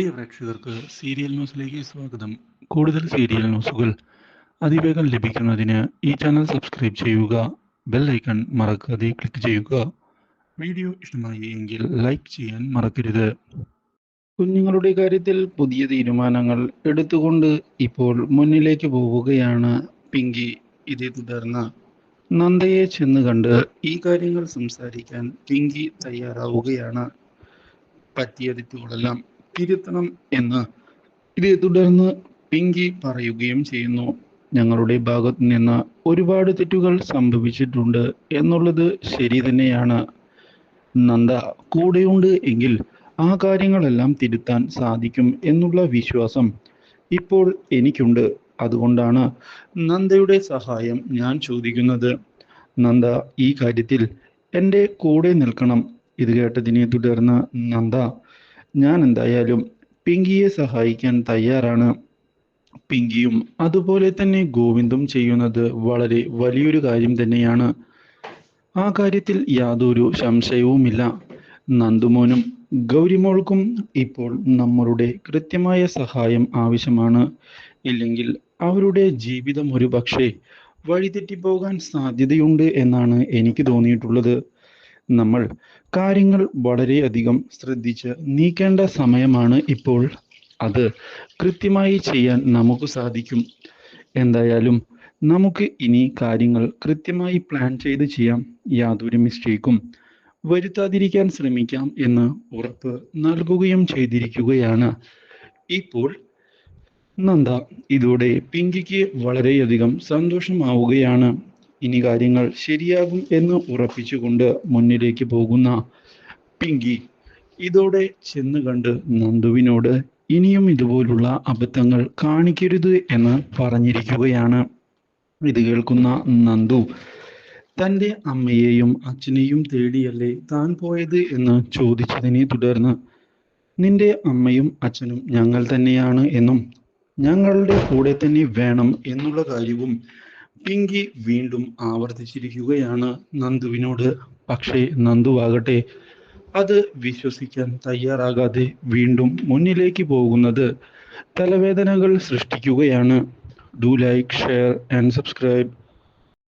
പ്രിയ പ്രേക്ഷകർക്ക് സീരിയൽ ന്യൂസിലേക്ക് സ്വാഗതം. കൂടുതൽ സീരിയൽ ന്യൂസുകൾ അതിവേഗം ലഭിക്കുന്നതിന് ഈ ചാനൽ സബ്സ്ക്രൈബ് ചെയ്യുക ബെൽ ഐക്കൺ മറക്കാതെ ക്ലിക്ക് ചെയ്യുക. വീഡിയോ ഇഷ്ടമായി എങ്കിൽ ലൈക്ക് ചെയ്യാൻ മറക്കരുത്. കുഞ്ഞുങ്ങളുടെ കാര്യത്തിൽ പുതിയ തീരുമാനങ്ങൾ എടുത്തുകൊണ്ട് ഇപ്പോൾ മുന്നിലേക്ക് പോവുകയാണ് പിങ്കി. ഇതേ തുടർന്ന് നന്ദയെ ചെന്ന് കണ്ട് ഈ കാര്യങ്ങൾ സംസാരിക്കാൻ പിങ്കി തയ്യാറാവുകയാണ്. പറ്റിയ തെറ്റുകളെല്ലാം തിരുത്തണം എന്ന് ഇതേ തുടർന്ന് പിങ്കി പറയുകയും ചെയ്യുന്നു. ഞങ്ങളുടെ ഭാഗത്ത് നിന്ന് ഒരുപാട് തെറ്റുകൾ സംഭവിച്ചിട്ടുണ്ട് എന്നുള്ളത് ശരി തന്നെയാണ്. നന്ദ കൂടെയുണ്ട് എങ്കിൽ ആ കാര്യങ്ങളെല്ലാം തിരുത്താൻ സാധിക്കും എന്നുള്ള വിശ്വാസം ഇപ്പോൾ എനിക്കുണ്ട്. അതുകൊണ്ടാണ് നന്ദയുടെ സഹായം ഞാൻ ചോദിക്കുന്നത്. നന്ദ ഈ കാര്യത്തിൽ എന്റെ കൂടെ നിൽക്കണം. ഇത് കേട്ടതിനെ തുടർന്ന് നന്ദ ഞാൻ എന്തായാലും പിങ്കിയെ സഹായിക്കാൻ തയ്യാറാണ്. പിങ്കിയും അതുപോലെ തന്നെ ഗോവിന്ദും ചെയ്യുന്നത് വളരെ വലിയൊരു കാര്യം തന്നെയാണ്. ആ കാര്യത്തിൽ യാതൊരു സംശയവുമില്ല. നന്ദുമോനും ഗൗരിമോൾക്കും ഇപ്പോൾ നമ്മളുടെ കൃത്യമായ സഹായം ആവശ്യമാണ്. ഇല്ലെങ്കിൽ അവരുടെ ജീവിതം ഒരു പക്ഷേ വഴിതെറ്റിപ്പോകാൻ സാധ്യതയുണ്ട് എന്നാണ് എനിക്ക് തോന്നിയിട്ടുള്ളത്. നമ്മൾ കാര്യങ്ങൾ വളരെയധികം ശ്രദ്ധിച്ച് നീക്കേണ്ട സമയമാണ് ഇപ്പോൾ. അത് കൃത്യമായി ചെയ്യാൻ നമുക്ക് സാധിക്കും. എന്തായാലും നമുക്ക് ഇനി കാര്യങ്ങൾ കൃത്യമായി പ്ലാൻ ചെയ്ത് ചെയ്യാം. യാതൊരു മിസ്റ്റേക്കും വരുത്താതിരിക്കാൻ ശ്രമിക്കാം എന്ന് ഉറപ്പ് നൽകുകയും ചെയ്തിരിക്കുകയാണ്. ഇപ്പോൾ നന്ദ ഇതോടെ പിങ്കിക്ക് വളരെയധികം സന്തോഷമാവുകയാണ്. ഇനി കാര്യങ്ങൾ ശരിയാകും എന്ന് ഉറപ്പിച്ചുകൊണ്ട് മുന്നിലേക്ക് പോകുന്ന പിങ്കി. ഇതോടെ ചെന്ന് കണ്ട് നന്ദുവിനോട് ഇനിയും ഇതുപോലുള്ള അബദ്ധങ്ങൾ കാണിക്കരുത് എന്ന് പറഞ്ഞിരിക്കുകയാണ്. ഇത് കേൾക്കുന്ന നന്ദു തന്റെ അമ്മയെയും അച്ഛനെയും തേടിയല്ലേ താൻ പോയത്? എന്ന് ചോദിച്ചതിനെ തുടർന്ന് നിന്റെ അമ്മയും അച്ഛനും ഞങ്ങൾ തന്നെയാണ് എന്നും ഞങ്ങളുടെ കൂടെ തന്നെ വേണം എന്നുള്ള കാര്യവും പിങ്കി വീണ്ടും ആവർത്തിച്ചിരിക്കുകയാണ് നന്ദുവിനോട്. പക്ഷേ നന്ദുവാകട്ടെ അത് വിശ്വസിക്കാൻ തയ്യാറാകാതെ വീണ്ടും മുന്നിലേക്ക് പോകുന്നത് തലവേദനകൾ സൃഷ്ടിക്കുകയാണ്. Do like share and subscribe